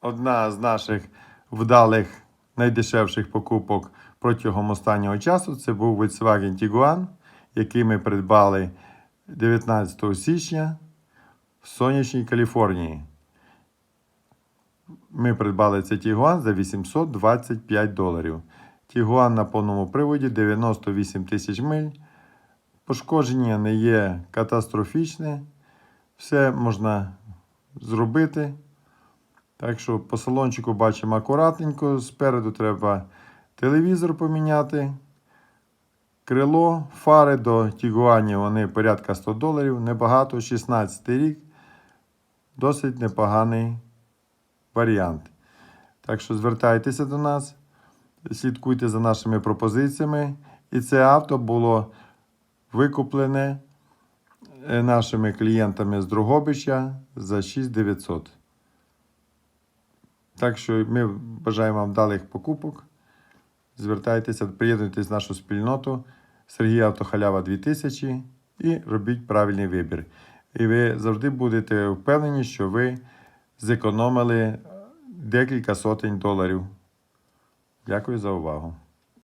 Одна з наших вдалих найдешевших покупок протягом останнього часу це був Volkswagen Tiguan, який ми придбали 19 січня в сонячній Каліфорнії. Ми придбали цей Tiguan за 825 доларів. Tiguan на повному приводі 98 тисяч миль. Пошкодження не є катастрофічне. Все можна зробити. Так що по салончику бачимо акуратненько. Спереду треба телевізор поміняти. Крило, фари до Тігуані вони порядка 100 доларів. Небагато, 16 рік. Досить непоганий варіант. Так що звертайтеся до нас, слідкуйте за нашими пропозиціями. І це авто було викуплене е, нашими клієнтами з Другобича за 6900. Так що ми бажаємо вам далих покупок. Звертайтеся, приєднуйтесь в нашу спільноту Сергія Автохалява 2000 і робіть правильний вибір. І ви завжди будете впевнені, що ви зекономили декілька сотень доларів. Дякую за увагу.